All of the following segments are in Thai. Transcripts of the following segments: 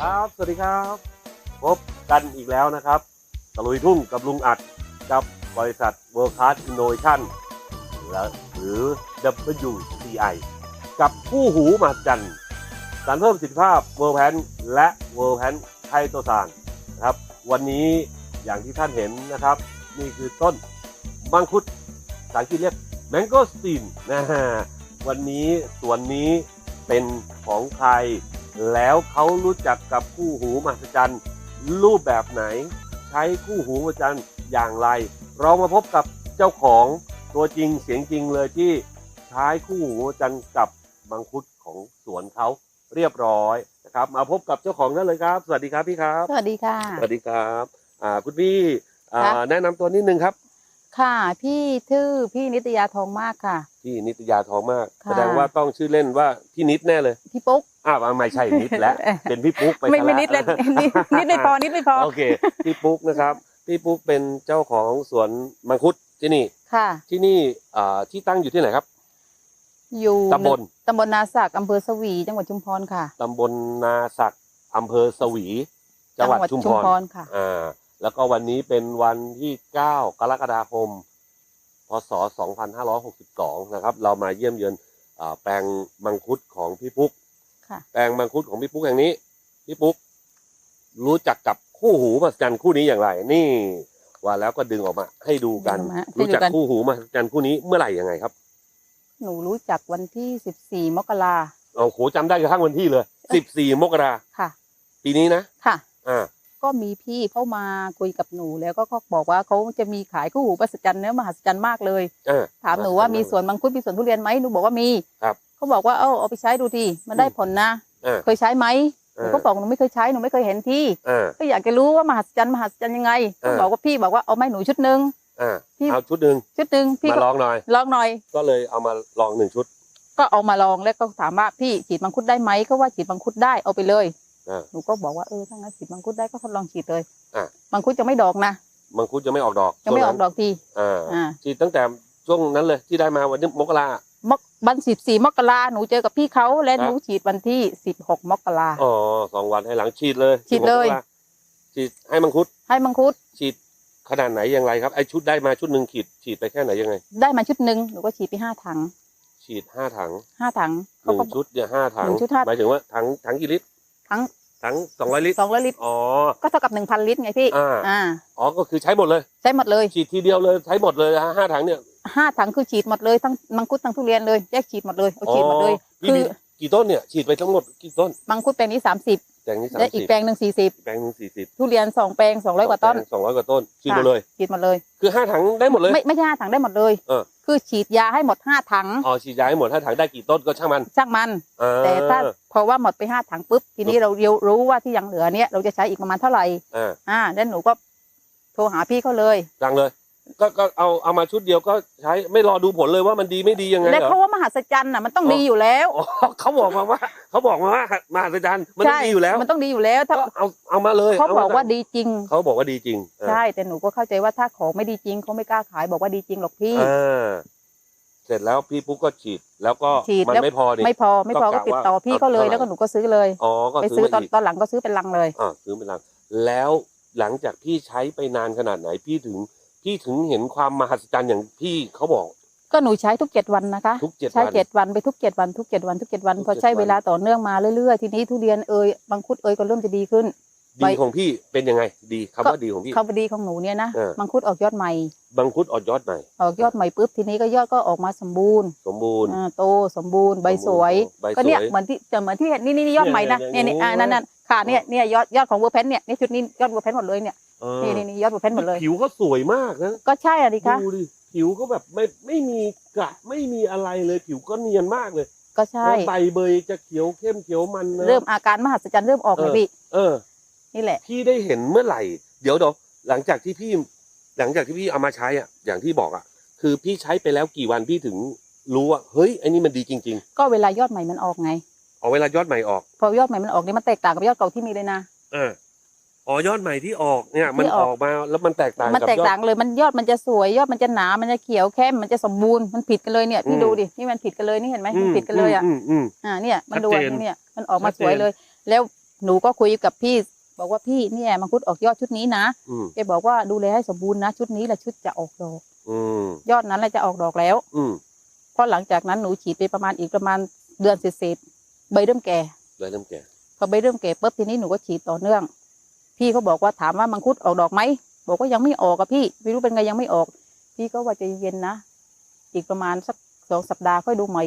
ครับ สวัสดีครับ พบกันอีกแล้วนะครับตะลุยทุ่งกับลุงอัดกับบริษัท World Class Innovation และหรือ WCI กับคู่หูมหัศจรรย์สารเพิ่มประสิทธิภาพ World Pan และ World Pan ไทโตซานนะครับ วันนี้อย่างที่ท่านเห็นนะครับ นี่คือต้นมังคุดภาษาอังกฤษเรียก Mangosteen นะฮะวันนี้สวนนี้เป็นของใคร แล้วเขารู้จักกับคู่หูมหัศจรรย์รูปแบบไหน ใช้คู่หูมหัศจรรย์อย่างไร เรามาพบกับเจ้าของตัวจริงเสียงจริงเลยที่ใช้คู่หูมหัศจรรย์กับมังคุดของสวนเขาเรียบร้อยนะครับ มาพบกับเจ้าของนั่นเลยครับ สวัสดีครับพี่ครับ สวัสดีค่ะ สวัสดีครับอ่าคุณพี่อ่าครับแนะนำตัวนิดนึงครับ ค่ะพี่ชื่อพี่นิตยาทองมากค่ะ พี่นิตยาทองมากค่ะแสดงว่าต้องชื่อเล่นว่าพี่นิดแน่เลย พี่ปุ๊ก อ้าวไม่ใช่นิดแล้วเป็นพี่ปุ๊กไปไม่ซะไม่แล้วนิดเลยนิดนิดไม่พอนิดไม่พอโอเคพี่ปุ๊กนะครับพี่ปุ๊กเป็นเจ้าของสวนมังคุดที่นี่ค่ะ ที่นี่อ่าที่ตั้งอยู่ที่ไหนครับ อยู่ตำบลตำบลนาสักอำเภอสวี จังหวัดชุมพรค่ะตำบลนาสักอำเภอสวี จังหวัดชุมพรค่ะอ่าแล้วก็วันนี้เป็นวันที่ 9 กรกฎาคม พศ 2562 นะครับ เรามาเยี่ยมเยือนอ่าแปลงมังคุดของพี่ปุ๊กค่ะ แปลงมังคุดของพี่ปุ๊กอย่างนี้ พี่ปุ๊กรู้จักกับคู่หูมหัศจรรย์คู่นี้อย่างไร นี่ว่าแล้วก็ดึงออกมา ให้ดูกันดึงออกมาให้รู้จักดูกันคู่หูมหัศจรรย์คู่นี้เมื่อไหร่ยังไงครับ หนูรู้จักวันที่สิบสี่มกราโอ้โหจำได้กระทั่งวันที่เลย14มกราค่ะ ปีนี้นะค่ะ อ่า ก็มีพี่เข้ามาคุยกับหนูแล้วก็เขาบอกว่าเขาจะมีขายคู่หูประสจันเนื้อมหัศจรรย์มากเลยอ่าถามหนูว่ามีสวนมังคุดมีสวนทุเรียนไหมหนูบอกว่ามีครับ เขาบอกว่าเออเอาไปใช้ดูทีมันได้ผลนะ อ่า เคยใช้ไหมหนูก็อ่าบอกหนูไม่เคยใช้หนูไม่เคยเห็นที่อ่า ก็อยากจะรู้ว่ามหัศจรรย์มหัศจรรย์ยังไงอ่าก็บอกว่าพี่บอกว่าเอาไม้หนูชุดหนึ่ง อ่าพี่ เอาชุดหนึ่งชุดหนึ่งพี่มาก็ลองหน่อย ลองหน่อย ก็เลยเอามาลองหนึ่งชุด ก็เอามาลองแล้วก็ถามว่าพี่ฉีดมังคุดได้ไหมก็ว่าฉีดมังคุดได้เอาไปเลยอ่าหนูก็บอกว่าเออถ้างั้นฉีดมังคุดได้ก็ทดลองฉีดเลยอ่ามังคุดจะไม่ดอกนะมังคุดจะไม่ออกดอกจะไม่ออกดช่วอกทีนั้นอ่าอ่า ฉีดตั้งแต่ช่วงนั้นเลยที่ได้มาวันนี้มกรามก วันสิบสี่มกราหนูเจอกับพี่เขาและครับหนูฉีดวันที่สิบหกมกราอ๋อสองวันให้หลังฉีดเลยฉีดเลย16มกราฉีดให้มังคุด ให้มังคุด ฉีดขนาดไหนอย่างไรครับไอชุดได้มาชุดหนึ่งฉีดฉีดไปแค่ไหนยังไง ได้มาชุดหนึ่งหนูก็ฉีดไปห้าถัง ฉีดห้าถังห้าถังหเขานึ่งก็ชุดเนี่ยห้าถังหนึ่งชุดห้าหมายถึงว่าถังถังกี่ลิตรทั้งถังสองร้อยลิตรสองร้อยลิตรอ๋อก็เท่ากับหนึ่งพันลิตรไงพี่อ่าอ่าอ๋อก็คือใช้หมดเลย ใช้หมดเลยฉีดทีเดียวเลยใช้หมดเลยนะฮะห้าถังเนี่ย ห้าถังคือฉีดหมดเลยทั้งมังคุดทั้งทุเรียนเลยแยกฉีดหมดเลยเอาฉีดหมดเลยอ๋อพี่คือมีกี่ต้นเนี่ยฉีดไปทั้งหมดกี่ต้นมังคุดแปลงนี้สามสิบแปลงนี้สามและอีกสิบแปลงหนึ่งสี่สิบแปลงหนึ่งสี่สิบทุเรียนสองแปลงสองร้อยกว่าต้น สองร้อยกว่าต้นฉีดหมดค่ะ เลย ฉีดหมดเลย คือห้าถังได้หมดเลย ไม่ไม่ใช่ห้าถังได้หมดเลย เออ คือฉีดยาให้หมดห้าถังอ๋อฉีดยาให้หมดห้าถังได้กี่ต้นก็ช่างมันช่างมัน อ่าแต่ถ้าพอว่าหมดไปห้าถังปุ๊บทีนี้เราเรียวรู้ว่าที่ยังเหลือเนี่ยเราจะใช้อีกประมาณเท่าไหร่อ่า อ่าแล้วหนูก็โทรหาพี่เขาเลยดังเลย ก็ก็เอาเอามาชุดเดียวก็ใช้ไม่รอดูผลเลยว่ามันดีไม่ดียังไงและเหรอเพราะว่ามหัศจรรย์น่ะมันต้องอ๋อ ดีอยู่แล้วอ๋อเขาบอกมาว่าเขาบอกมาว่ามหัศจรรย์มันต้องดีอยู่แล้วมันต้องดีอยู่แล้วถ้าก็เอาเอามาเลยเขามบอกว่าดีจริง เขาบอกว่าดีจริงอ่าใช่ แต่หนูก็เข้าใจว่าถ้าของไม่ดีจริงเขาไม่กล้าขายบอกว่าดีจริงหรอกพี่ อ่าเสร็จแล้วพี่ปุ๊กก็ฉีดแล้วก็ฉีดมันแล้ว ไม่พอนี่ ไม่พอไม่พอก็ก็กะติดต่อว่าพี่เขาเลยเอาเท่าไหร่ แล้วก็หนูก็ซื้อเลย อ๋อก็ไปซื้ซื้ออตมาอนอีกตอนหลังก็ซื้อเป็นลังเลย อ่าซื้อเป็นลังแล้วหลังจากพี่ใช้ไปนานขนาดไหนพี่ถึง พี่ถึงเห็นความมหัศจรรย์อย่างพี่เขาบอก ก็หนูใช้ทุกเจ็ดวันนะคะทุกเจ็ดใช้วันเจ็ดวันไปทุกเจ็ดวันทุกเจ็ดวันทุกเจ็ดวันทุกพอเจ็ดใช้วัน เวลาต่อเนื่องมาเรื่อยๆ ทีนี้ทุเรียนเอ่ยบางคุดเอ่ยก็เริ่มจะดีขึ้นดีของพี่เป็นยังไง ดีคำว่าดีของพี่คำพอดีของหนูเนี่ยนะเออบางคุดออกยอดใหม่บางคุดออกยอดใหม่ ออกยอดใหม่ปุ๊บทีนี้ก็ยอดก็ออกมาสมบูรณ์สมบูรณ์อ่าโตสมบูรณ์ใบสวยใบสวยก็เนี่ยเหมือนที่จะเหมือนที่เห็นนี่นี่นี่ยอดใหม่นะเนี่เนี่ยยเนี่นี่ยอ่านั่นนั่น ค่ะเนี่ยเนี่ยยอดยอดของเวอร์แพนเนี่ยเนี่ยชุดนี้ยอดเวอร์แพนหมดเลยเนี่ยเออนี่นี่นี่ยอดเวอร์แพนหมดเลย ผิวเขาสวยมากนะก็ใช่อะดิคะดูดิผิวก็แบบไม่ไม่มีกระไม่มีอะไรเลยผิวก็เนียนมากเลยก็ใช่แล้วใบเบยจะเขียวเข้มเขียวมันนะเริ่มอาการมหัศจรรย์เริ่มออกเลยพี่เออ นี่แหละพี่ได้เห็นเมื่อไหร่ เดี๋ยวเดี๋ยวหลังจากที่พี่ หลังจากที่พี่เอามาใช้อะ อย่างที่บอกอะ คือพี่ใช้ไปแล้วกี่วันพี่ถึงรู้ว่าเฮ้ยไอ้นี่มันดีจริงก็เวลายอดใหม่มันออกไงๆ เอาเวลายอดใหม่ออกพอยอดใหม่มันออกนี่มันแตกต่างกับยอดเก่าที่มีเลยนะเอออ๋อยอดใหม่ที่ออกเนี่ยมันที่อออกอกมาแล้วมันแตกต่างมันกับแตกยอต่าดงเลยมันยอดมันจะสวยยอดมันจะหนา มันจะเขียวเข้มมันจะสมบูรณ์มันผิดกันเลยเนี่ยพี่อืมดูดินี่มันผิดกันเลยนี่เห็นไหมอืมันมผิดกันเลยอะอืมอืมอ่าเนี่ยมันดูชัดเจนนี่เนี่ยมันออกมาชัดเจนสวยเลย แล้วหนูก็คุยกับพี่ บอกว่าพี่เนี่ยมังคุดออกยอดชุดนี้นะอืมแกบอกว่าดูแลให้สมบูรณ์นะชุดนี้แหละชุดจะออกดอกอืมยอดนั้นแหละจะออกดอกแล้วอืมเพราะหลังจากนั้นหนูฉีดไปประมาณอีกประมาณเดือนเศษๆ ใบเริ่มแก่เลยน้ำแก่พอใบเริ่มแก่ปุ๊บทีนี้หนูก็ฉีดต่อเนื่อง พี่เขาบอกว่าถามว่ามังคุดออกดอกไหมบอกว่ายังไม่ออกอะพี่ไม่รู้เป็นไงยังไม่ออก พี่ก็ว่าใจะเย็นนะอีกประมาณสักสองสัปดาห์ค่อยดูใหม่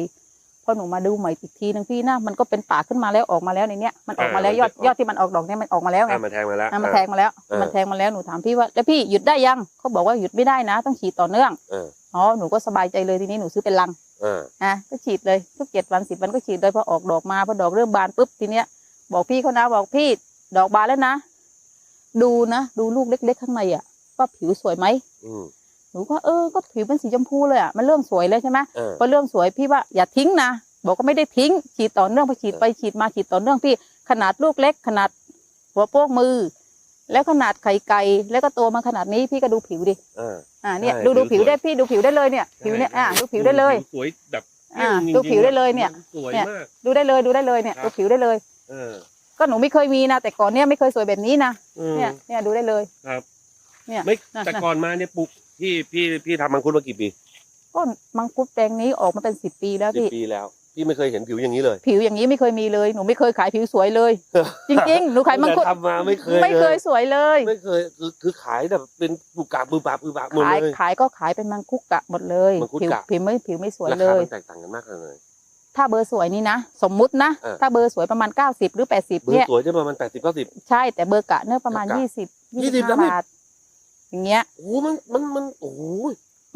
พอหนูมาดูใหม่อีกทีนึงพี่นะมันก็เป็นป่าขึ้นมาแล้วออกมาแล้วในเนี้ยมันออกมาแล้วยอดยอดที่มันออกดอกเนี่ยมันออกมาแล้วไงอะมาแทงมาแล้วอะมันแทงมาแล้วเออมันแทงมาแล้วหนูถามพี่ว่าแล้วพี่หยุดได้ยังเขาบอกว่าหยุดไม่ได้นะ ต้องฉีดต่อเนื่องเอออ๋อหนูก็สบายใจเลยทีนี้หนูซื้อเป็นลังอ่าอะก็ฉีดเลยทุกเจ็ดวันสิบวันก็ฉีดเลยพอออกดอกมาพอดอกเริ่มบานปุ๊บทีเนี้ย บอกพี่เขานะบอกพี่ดอกบานแล้วนะ ดูนะดูลูกเล็ก ๆ ข้างในอะว่าผิวสวยไหมอืมหนูก็เออก็ผิวเป็นสีชมพูเลยอะมันเริ่มสวยแล้วใช่ไหมเออพอเริ่มสวยพี่ว่าอย่าทิ้งนะบอกก็ไม่ได้ทิ้ง ฉีดต่อเนื่องพอฉีดไปฉีดมาฉีดต่อเนื่องพี่ขนาดลูกเล็กขนาดหัวโป้งมือ แล้วขนาดไข่ไก่แล้วก็โตมาขนาดนี้พี่ก็ดูผิวดิ อ่าอ่าเนี่ยใช่ดูดูผิผิววสวย ได้พี่ดูผิวได้เลยเนี่ยผิวเนี่ยอ่าดูผิวได้เลย สวยแบบอ่าจริงๆดูผิวได้เลยเนี่ย สวยเนี่ยมาก ดูได้เลยดูได้เลยเนี่ยครับ ดูผิวได้เลย เออก็หนูไม่เคยมีนะแต่ก่อนเนี่ยไม่เคยสวยแบบนี้นะอืมเนี่ยเนี่ยดูได้เลย ครับเนี่ยไม่น่ะ แต่น่ะก่อนมาเนี่ยปลูกพี่พี่พี่ทำมังคุดมากี่ปีก็มังคุดแดงนี้ออกมาเป็นสิบปีแล้วสิบพี่ปีแล้ว พี่ไม่เคยเห็นผิวอย่างนี้เลย ผิวอย่างนี้ไม่เคยมีเลยหนูไม่เคยขายผิวสวยเลย จริงๆหนูขายมังคุดตั้แต่ทำมาไม่เคยไม่เคยลสวยเลย ไม่เคยคือคือขายแบบเป็นปุกกาปือปาปือปาหมดขายเลยขายก็ขายเป็นมังคุดกะหมดเลยมังคุดผิวกะผิวไม่ผิวไม่สวยราเลคายมันแตกต่างกันมากเลย ถ้าเบอร์สวยนี่นะ สมมุตินะเออถ้าเบอร์สวยประมาณ 90 หรือ 80เบอเนี่ยร์สวยจะประมาณแปดสิบเก้าสิบใช่แต่เบอร์กะเนี่ยประมาณเบอร์กะ20 20แล้ว25ไม่บาทอย่างเงี้ยโอ้โหมันมันมันโอ้โห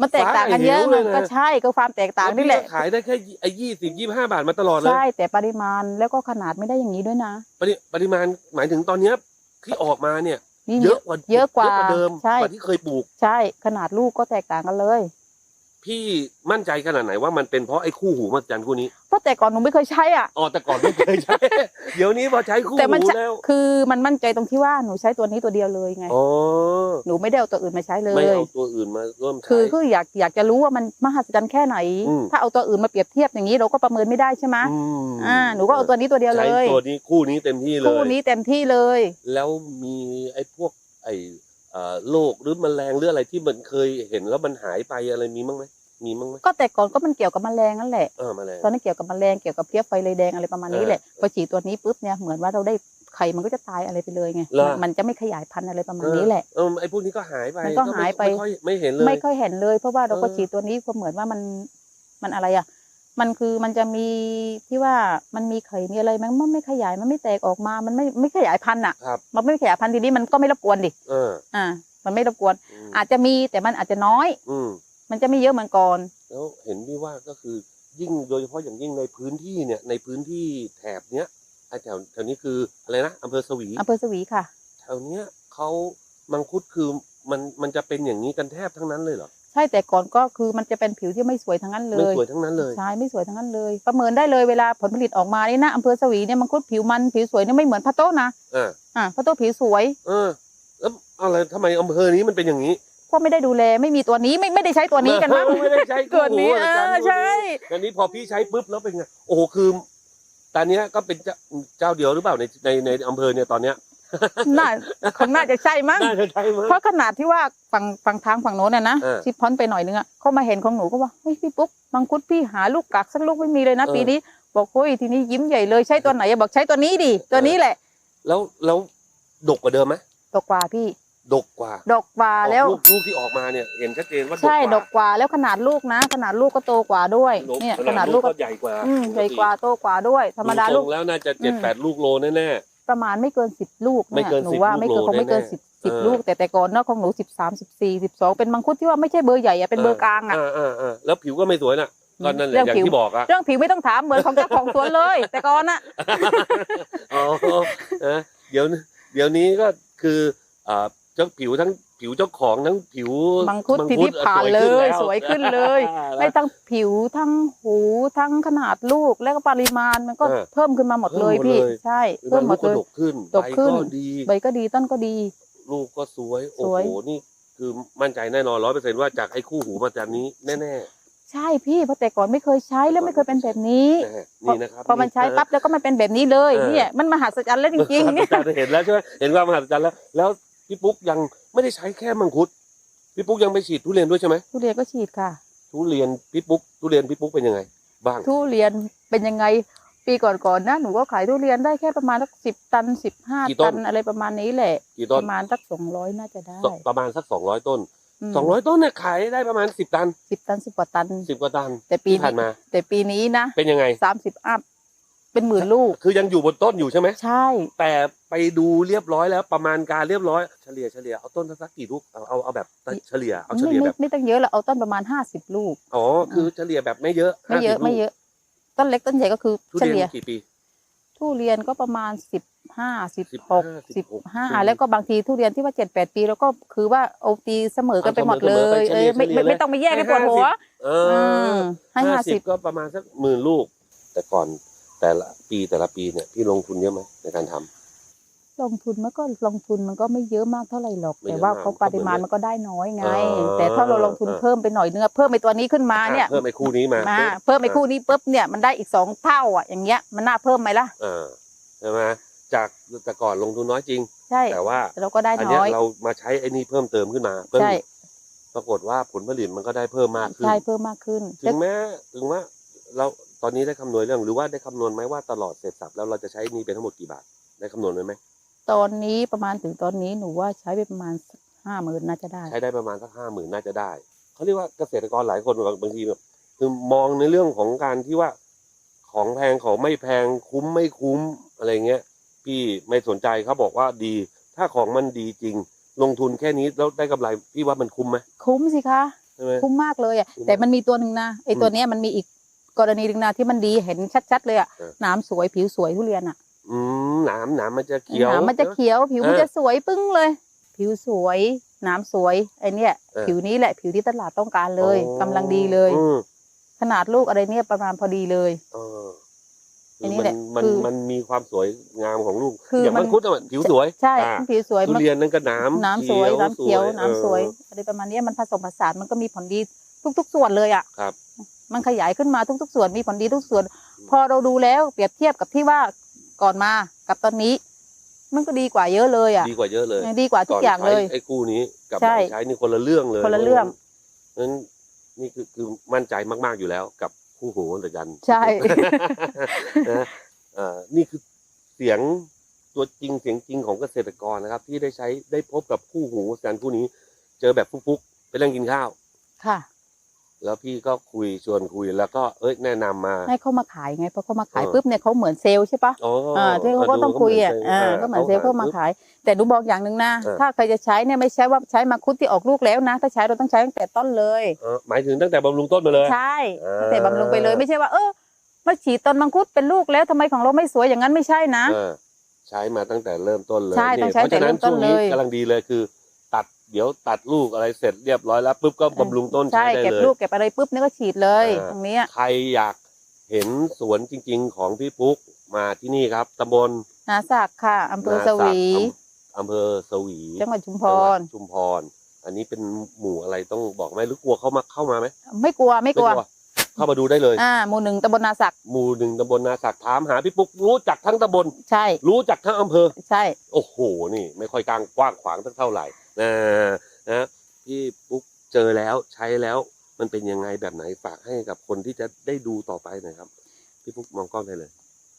มันแตกต่างกันเยอะฟ้ากับเหวเลยนะก็ใช่ก็ความแตกต่างนี่แหละวพี่ก็ขายได้แค่ไอ้ยี่สิบยี่ห้าบาทมาตลอดเลยใช่แต่ปริมาณแล้วก็ขนาดไม่ได้อย่างนี้ด้วยนะ ปริปริมาณหมายถึงตอนเนี้ยที่ออกมาเนี่ยนี่เยอะกว่าเยอะกว่าเดิมใช่กว่าที่เคยปลูก ใช่ขนาดลูกก็แตกต่างกันเลย พี่มั่นใจขนาดไหนว่ามันเป็นเพราะไอ้คู่หูมหัศจรรย์คู่นี้เพราะแต่ก่อนหนูไม่เคยใช้อะอ๋อแต่ก่อนไม่เคยใช้ เดี๋ยวนี้พอใช้คู่แต่มันหูใช้แล้วคือมันมั่นใจตรงที่ว่าหนูใช้ตัวนี้ตัวเดียวเลยไง อ๋อหนูไม่ได้เอาตัวอื่นมาใช้เลไม่ย เอาตัวอื่นมาร่วมใช้ คือคืออยากอยากจะรู้ว่ามันมหัศจรรย์แค่ไหน อืม ถ้าเอาตัวอื่นมาเปรียบเทียบอย่างนี้เราก็ประเมินไม่ได้ใช่ไหมมอ่าหนูก็เอาตัวนี้ตัวเดียวเลใช้ยตัวนี้คู่นี้เต็มที่เลย คู่นี้เต็มที่เลย แล้วมีไอ้พวกไอ้เอ่อโรคหรือแมลงหรืออะไรที่มันเคยเห็นแล้วมันหายไปอะไรมีมั้งไหม มีมั้งไหมก็แต่ก่อนก็มันเกี่ยวกับแมลงนั่นแหละเออแมลงตอนนั้นเกี่ยวกับแมลงเกี่ยวกับเพลี้ยไฟเลยแดงอะไรประมาณนี้เออแหละพอฉีดตัวนี้ปุ๊บเนี่ยเหมือนว่าเราได้ไข่มันก็จะตายอะไรไปเลยไงเหรอมันจะไม่ขยายพันธุ์อะไรประมาณนี้แหละเออไอ้พวกนี้ก็หายไปมันก็หายไปม่ค่อยไม่เห็นเลยไม่ค่อยเห็นเลย เพราะว่าเราก็เออฉีดตัวนี้ก็เหมือนว่ามันมันอะไรอะมันคือมันจะมีที่ว่ามันมีไข่มีอะไรมันมันไม่ขยายมันไม่แตกออกมา มันไม่ไม่ขยายพันธุ์อะครับมันไม่ขยายพันธุ์ทีนี้มันก็ไม่รบกวนดิเอออ่า มันไม่รบกวนอืมอาจจะมีแต่มันอาจจะน้อย อื มมันจะไม่เยอะเหมือนก่อน แล้วเห็นพี่ว่าก็คือยิ่งโดยเฉพาะอย่างยิ่งในพื้นที่เนี่ยในพื้นที่แถบเนี้ยไอ้แถวแถวนี้คืออะไรนะอำเภอสวีอำเภอสวีค่ะ แถวเนี้ยเขามังคุดคือมันมันจะเป็นอย่างนี้กันแทบทั้งนั้นเลยเหรอใช่แต่ก่อนก็คือมันจะเป็นผิวที่ไม่สวยทั้งนั้นเลไม่ยสวยทั้งนั้นเลย ใช่ไม่สวยทั้งนั้นเลย ประเมินได้เลยเวลาผลผลิตออกมานี่นะอำเภอสวีเนี่ยมังคุดผิวมันผิวสวยเนี่ยไม่เหมือนพะโต้นะอ่าอ่าพะโต้ผิวสวย เออ แล้วอะไรทำไมอำเภอนี้มันเป็นอย่างนี้เพราะไม่ได้ดูแลไม่มีตัวนี้ไม่ไม่ได้ใช้ตัวนี้กันมั้งไม่ได้ใช้ตัวนี้คู่หูเออาจารอย์ตัวนี้ใช่อันนี้พอพี่ใช้ปุ๊บแล้วเป็นไงโอ้โหคือตอนเนี้ยก็เป็นเจ้าเจ้าเดียวหรือเปล่าในในในอำเภอเนี่ยตอนเนี้ยน่าคงน่าจะใช่มั้งน่าจะใช่มั้งเพราะขนาดที่ว่าฝั่งฝั่งทางฝั่งโน้นน่ะนะเออที่พ้นไปหน่อยนึงอะเขามาเห็นของหนูก็ว่าเฮ้ยพี่ปุ๊บมังคุดพี่หาลูกกักสักลูกไม่มีเลยนะเออปีนี้ บอกเฮ้ยทีนี้ยิ้มใหญ่เลยใช้ตัวไหนอะบอกใช้ตัวนี้ดิตัวนี้แหละ แล้วแล้วดกกว่าเดิมไหมดกกว่าพี่ ดกกว่าดกกว่าแล้ว ลูกลูกที่ออกมาเนี่ยเห็นชัดเจนว่าใช่ดดกกกกว่าแล้วขนาดลูกนะ ขนาดลูกก็โตกว่าด้วยว่าเนี่ยขขนานาดดลูลูกกก็ก็ใหญ่กว่าอืมใหญ่กว่าโตกว่าด้วย ธรรมดาทลูรกงแล้วน่าจะอืมเจ็ดแปดลูกโลแน่ ประมาณไม่เกินสิบลูกไม่เนี่ยเกินหนู10ว่าไม่เกินลูกคงไม่เกินแน่ๆสิบสิบเออ ลูก แต่แต่ก่อนเนาะของหนูสิบสามสิบสี่สิบสองเป็นมังคุดที่ว่าไม่ใช่เบอร์ใหญ่อะเป็นเบอร์กลางอะ อ่าอ่าอ่าแล้วผิวก็ไม่สวยน่ะก็นั่นแหละเรื่องอย่างผิว ที่บอกอะ เรื่องผิวไม่ต้องถามเหมือนของเจ้าของสวนเลย แต่ก่อนอะอ๋อนะเดี๋ยวเดี๋ยวนี้ก็คืออ่า เจ้าผิวทั้งผิวเจ้าของทั้งผิวมังคุดทีนี้ผ่านเลยสวยขึ้นเลย ไม่ทั้งผิวทั้งหูทั้งขนาดลูกแล้วก็ปริมาณมันก็เพิ่มขึ้นมาหมดเลยพี่ใช่เพิ่เพิ่มมหหมมดดเลเลยยดกขึ้นดกขึ้นใบก็ดีใบก็ดีต้นก็ดี ลูกก็สวยโอ้สวยโหนี่คือมั่นใจแน่นอนร้อยเปอร์เซ็นต์ว่าจากไอ้คู่หูมาจากนี้แน่ใช่พี่เพราะแต่ก่อนไม่เคยใช้แล้วไม่เคยเป็นแบบนี้นะฮะนี่นะครับพอมันใช้ปั๊บแล้วก็มันเป็นแบบนี้เลยเออเนี่ยมันมหัศจรรย์แล้วจริงๆมเนี่ยหัศจรรย์เห็นแล้วใช่ไหมเห็นว่ามหัศจรรย์แล้วแล้ว พี่ปุ๊กยังไม่ได้ใช้แค่มังคุดพี่ปุ๊กยังไปฉีดทุเรียนด้วยใช่ไหมทุเรียนก็ฉีดค่ะ ทุเรียนพี่ปุ๊กทุเรียนพี่ปุ๊กเป็นยังไง บ้างทุเรียนเป็นยังไง ปีก่อนๆนะหนูก็ขายทุเรียนได้แค่ประมาณสักสิบตันสิบห้าตันอะไรประมาณนี้แหละกี่ปต้นระมาณสักสองร้อยน่าจะได้สประมาณสักสองร้อยต้นสองร้อยต้นเนี่ยขายได้ประมาณสิบตันสิบตันสิบกว่าตัน สิบกว่าตันแต่ปีที่ผ่านนี้มา แต่ปีนี้นะเป็นยังไง สามสิบอัพเป็นหมื่นลูกคือยังอยู่บนต้นอยู่ใช่ไหมใช่ แต่ ไปดูเรียบร้อยแล้วประมาณการเรียบร้อยเฉลี่ยเฉลี่ยเอาต้นสักกี่ลูกเอาเอาเอาแบบเฉลี่ยเอาเฉไม่ลี่ยไม่แบบไม่ต้องเยอะเราเอาต้นประมาณห้าสิบลูกอ๋อคือเฉลี่ยแบบไม่เยอะไม่เยอะ50ไม่เยอะ ต้นเล็กต้นใหญ่ก็คือทุเฉเรียลี่ยนกี่ปี ทุเรียนก็ประมาณสิบห้าสิบหก15สิบห้า16แล้วก็บางทีทุเรียนที่ว่าเจ็ดแปดปีแล้วก็คือว่าเอาตีเสมอกันไปหมดเลเอาเสมอไปยเฉเอลี่อยไม่เฉลี่ยไม่ไม่ต้องไปแยกให้ให้ปวดหัวเออือมให้ห้าสิบก็ประมาณสักหมื่นลูก แต่ก่อนแต่ละปีแต่ละปีเนี่ยพี่ลงทุนเยอะไหมในการทำ ลงทุนมันก็ลงทุนมันก็ไม่เยอะมากเท่าไหร่หรอก ไม่เยแต่อะว่าากเขาปริมาณมันก็ได้น้อยไงอ่าแต่ถ้าเราลงทุนอ่าเพิ่มไปหน่อยเนื้อะเพิ่มไปตัวนี้ขึ้นมาเนี่ยอะเพิ่มไอ้คู่นี้มามาเพิ่มไปคู่นี้ปุ๊บเนี่ยมันได้อีกสองเท่าอะอย่างเงี้ยมันน่าเพิ่มไหมล่ะ อ่าใช่ไหมจากแต่ก่อนลงทุนน้อยจริง ใช่แต่ว่าเราก็ได้อันเนี้ยน้อย เรามาใช้ไอ้นี่เพิ่มเติมขึ้นมาเพิ่มใช่ ปรากฏว่าผลผลิตมันก็ได้เพิ่มมากขึ้น ใช่เพิ่มมากขึ้นถึงแม้ถึงว่าเราตอนนี้ได้คำนวณเรื่องหรือว่าได้คำนวณไหมว่าตลอดเสร็จสับแล้วเราจะใช้หนี่เป็นทั้งหมดกี่บาท ได้คำนวณไว้ไหม ตอนนี้ประมาณถึงตอนนี้หนูว่าใช้ไปประมาณห้าหมื่นน่าจะได้ ใช้ได้ประมาณสักห้าหมื่นน่าจะได้เขาเรียกว่าเกษตรกรหลายคนบางบางทีแบบคือมองในเรื่องของการที่ว่าของแพงของไม่แพงคุ้มไม่คุ้มอะไรเงี้ย พี่ไม่สนใจเขาบอกว่าดี ถ้าของมันดีจริง ลงทุนแค่นี้แล้วได้กำไรพี่ว่ามันคุ้มไหมคุ้มสิคะใช่ไหมคุ้มมากเลยอะคุ้มแต่มันมีตัวหนึ่งนะไอ้อืมตัวเนี้ยมันมีอีกกรณีหนึ่งนะที่มันดีเห็นชัด ๆ เลยอะเออหน้ำสวยผิวสวยทุเรียนอะ อืมหนามหนามมันจะเขียวหนามมันจะเขียว ผิวมันเออจะสวยปึ้งเลย ผิวสวยหน้ำสวยไอ้เนี่ยเออผิวนี้แหละ ผิวที่ตลาดต้องการเลยอ๋อกำลังดีเลยอืมขนาดลูกอะไรเนี่ยประมาณพอดีเลยเอออันนี้แหละมันคือมันมีความสวยงามของลูกคืออย่างมัมันนคุดอะผิวสวยใช่อ่าผิวสวยทุมันเรียนนั่นก็หน้ำน้ำสวยน้ำเขียวออน้ำสวยอะไรประมาณเนี้ยมันผสมผสานมันก็มีผลดีทุก ๆ ส่วนเลยอะครับ มันขยายขึ้นมาทุก ๆ ส่วนมีผลดีทุกส่วน พอเราดูแล้วเปรียบเทียบกับที่ว่า ก่อนมากับตอนนี้ มันก็ดีกว่าเยอะเลยอะ ดีกว่าเยอะเลยดีกว่าทุกอย่างเลยใช้ไอ้คู่นี้กับใช่หลังใช้นี่คนละเรื่องเลยคนละเรื่องนั้นนี่คือคือมั่นใจมาก ๆอยู่แล้วกับคู่หูอัศจรรย์ใช่นะเอ่อนี่คือเสียงตัวจริงเสียงจริงของเกษตรกรนะครับ ที่ได้ใช้ได้พบกับคู่หูอัศจรรย์คู่นี้ เจอแบบฟุกๆไปเล่นกินข้าว ค่ะ แล้วพี่ก็คุยชวนคุยแล้วก็เอ้ยแนะนำมาให้เขามาขายไงพอเขามาขายเออปุ๊บเนี่ยเขาเหมือนเซลล์ใช่ปะอ๋ออ่าที่เขาก็ต้องคุยอะอ่าก็เหมือนเซลล์เขามาขาย แต่หนูบอกอย่างหนึ่งนะเออถ้าใครจะใช้เนี่ยไม่ใช่ว่าใช้มาคุดที่ออกลูกแล้วนะ ถ้าใช้เราต้องใช้ตั้งแต่ต้นเลยเออหมายถึงตั้งแต่บำรุงต้นมาเลย ใช่อ่าตั้งแต่บำรุงไปเลยไม่ใช่ว่า เออมาฉีดต้นมังคุดเป็นลูกแล้วทำไมของเราไม่สวยอย่างนั้นไม่ใช่นะเออใช้มาตั้งแต่เริ่มต้นเลยใช่ต้องใช้เพราะฉะนั้นแต่เริ่มต้ช่นวงนี้เลยกำลังดีเลยคือตัด เดี๋ยวตัดลูกอะไรเสร็จเรียบร้อยแล้วปุ๊บก็บำรุงต้นใช่ใช้ได้เก็บเลยลูกเก็บอะไรปุ๊บนี่ก็ฉีดเลยอ่าตรงเนี้ยใครอยากเห็นสวนจริง ๆ ของพี่ปุ๊กมาที่นี่ครับตำบลนาสักค่ะอำเภอนาสสักวี อำอำเภอสวี จังหวัดชุมพจังหวัรดชุมพร อันนี้เป็นหมู่อะไรต้องบอกไหมหรือกลัวเข้ามาเข้ามาไหมไม่กลัวไม่กลัว เข้ามาดูได้เลย อ่าหมู่หนึ่งตำบลนาสักหมู่หนึ่งตำบลนาสักถามหาพี่ปุ๊กรู้จักทั้งตำบล ใช่รู้จักทั้งอำเภอ ใช่ โอ้โห นี่ ไม่ค่อยกลางกว้างขวางสักเท่าไหร่ นะนะพี่ปุ๊กเจอแล้วใช้แล้วมันเป็นยังไงแบบไหนฝากให้กับคนที่จะได้ดูต่อไปหน่อยครับ พี่ปุ๊กมองกล้องได้เลย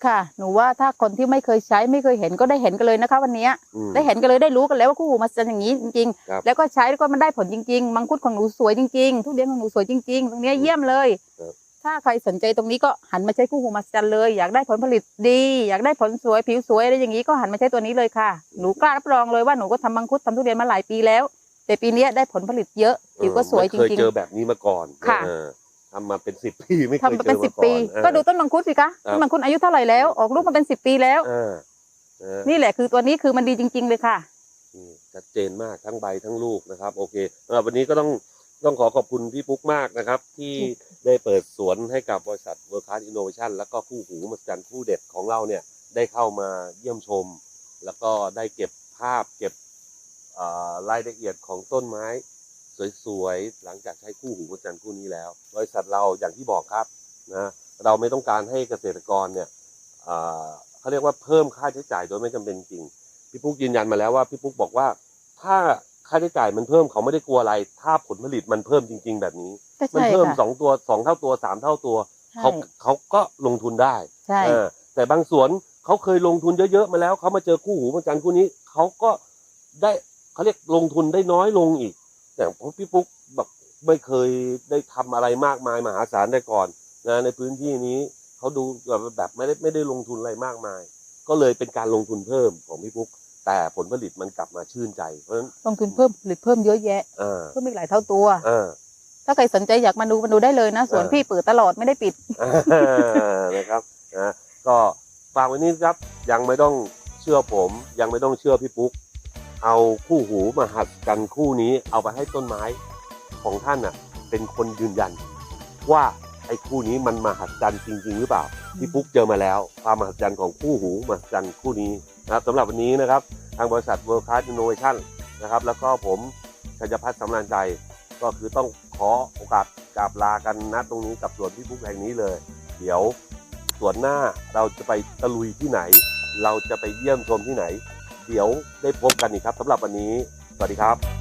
ค่ะ หนูว่าถ้าคนที่ไม่เคยใช้ไม่เคยเห็นก็ได้เห็นกันเลยนะคะ วันเนี้ยอืม ได้เห็นกันเลยได้รู้กันแล้วว่าคู่หูมาเป็นอย่างนี้จริงครับๆ แล้วก็ใช้แล้วก็มันได้ผลจริง ๆ มังคุดของหนูสวยจริงๆทุเรียนของหนูสวยจริงๆ ตรงเนี้ยเยี่ยมเลย ครับ ถ้าใครสนใจตรงนี้ก็หันมาใช้คู่หูมาจันเลย อยากได้ผลผลิตดี อยากได้ผลสวยผิวสวยอะไรอย่างนี้ก็หันมาใช้ตัวนี้เลยค่ะ หนูกล้ารับรองเลยว่าหนูก็ทำมังคุดทำทุเรียนมาหลายปีแล้ว แต่ปีเนี้ยได้ผลผลิตเยอะผิวก็สวยจไม่เคยริงเจอแบบนี้มาก่อนค่ะ เออทำมาเป็นสิบปีไม่เคๆยทำมาเจเป็นอสิมาบก่อนปี เออ ก็ดูต้นมังคุดสิคะครับ ต้นมังคุดอายุเท่าไหร่แล้วออกลูกมาเป็นสิบปีแล้ว เออเออ นี่แหละคือตัวนี้คือมันดีจริง ๆ เลยค่ะ อืมชัดเจนมากทั้งใบทั้งลูกนะครับ โอเคสำหรับวันนี้ก็ต้องต้องขอขอบคุณพี่ปุ๊กมากนะครับ ที่ ได้เปิดสวนให้กับบริษัท World Class Innovation แล้วก็คู่หูมหัศจรรย์คู่เด็ดของเราเนี่ยได้เข้ามาเยี่ยมชม แล้วก็ได้เก็บภาพเก็บอ่ารายละเอียดของต้นไม้ สวยๆ หลังจากใช้คู่หูประจันคู่นี้แล้ว บริษัทเราอย่างที่บอกครับนะเราไม่ต้องการให้เกษตรกรเนี่ยเขาเรียกว่าเพิ่มค่าใช้จ่ายโดยไม่จำเป็นจริงพี่ปุ๊กยืนยันมาแล้วว่าพี่ปุ๊กบอกว่า ถ้าค่าใช้จ่ายมันเพิ่มเขาไม่ได้กลัวอะไร ถ้าผลผลิตมันเพิ่มจริง ๆ แบบนี้ มันใช่เพิ่มค่ะสองตัวสองเท่าตัวสามเท่าตัวใช่เขาเขาก็ลงทุนได้ใช่เออแต่บางสวนเขาเคยลงทุนเยอะๆมาแล้วเขามาเจอคู่หูประจันคู่นี้เขาก็ได้เขาเรียกลงทุนได้น้อยลงอีกอย่างพวกพี่ปุ๊กแบบไม่เคยได้ทำอะไรมากมายมหาศาลได้ก่อนนะในพื้นที่นี้เขาดูแบบแบบไม่ได้ไม่ได้ลงทุนอะไรมากมาย ก็เลยเป็นการลงทุนเพิ่มของพี่ปุ๊กแต่ผลผลิตมันกลับมาชื่นใจเพราะฉะนั้นลงทุนเพิ่มผลิตเพิ่มเยอะแยะเออเพิ่มอีกหลายเท่าตัวเออ ถ้าใครสนใจอยากมาดูมาดูได้เลยนะสวนเออพี่เปิดตลอดไม่ได้ปิดนะครับนะก็ฝากไว้นี้ครับยังไม่ต้องเชื่อผม ยังไม่ต้องเชื่อพี่ปุ๊ก เอาคู่หูมาหัดกันคู่นี้เอาไปให้ต้นไม้ของท่านน่ะ เป็นคนยืนยัน ว่าไอ้คู่นี้มันมหัศจรรย์จริง ๆ หรือเปล่าพี่ปุ๊กเจอมาแล้ว ความมหัศจรรย์ของคู่หูมหัศจรรย์คู่นี้นะครับสำหรับวันนี้นะครับ ทางบริษัท World Class Innovation นะครับ แล้วก็ผมชัยพัฒน์สำรานใจก็คือต้อง ขอโอกาสกราบลากันนะตรงนี้กับสวนพี่บุ๊กแห่งนี้เลย เดี๋ยวสวนหน้าเราจะไปตะลุยที่ไหน เราจะไปเยี่ยมชมที่ไหน เดี๋ยวได้พบกันอีกครับสำหรับวันนี้ สวัสดีครับ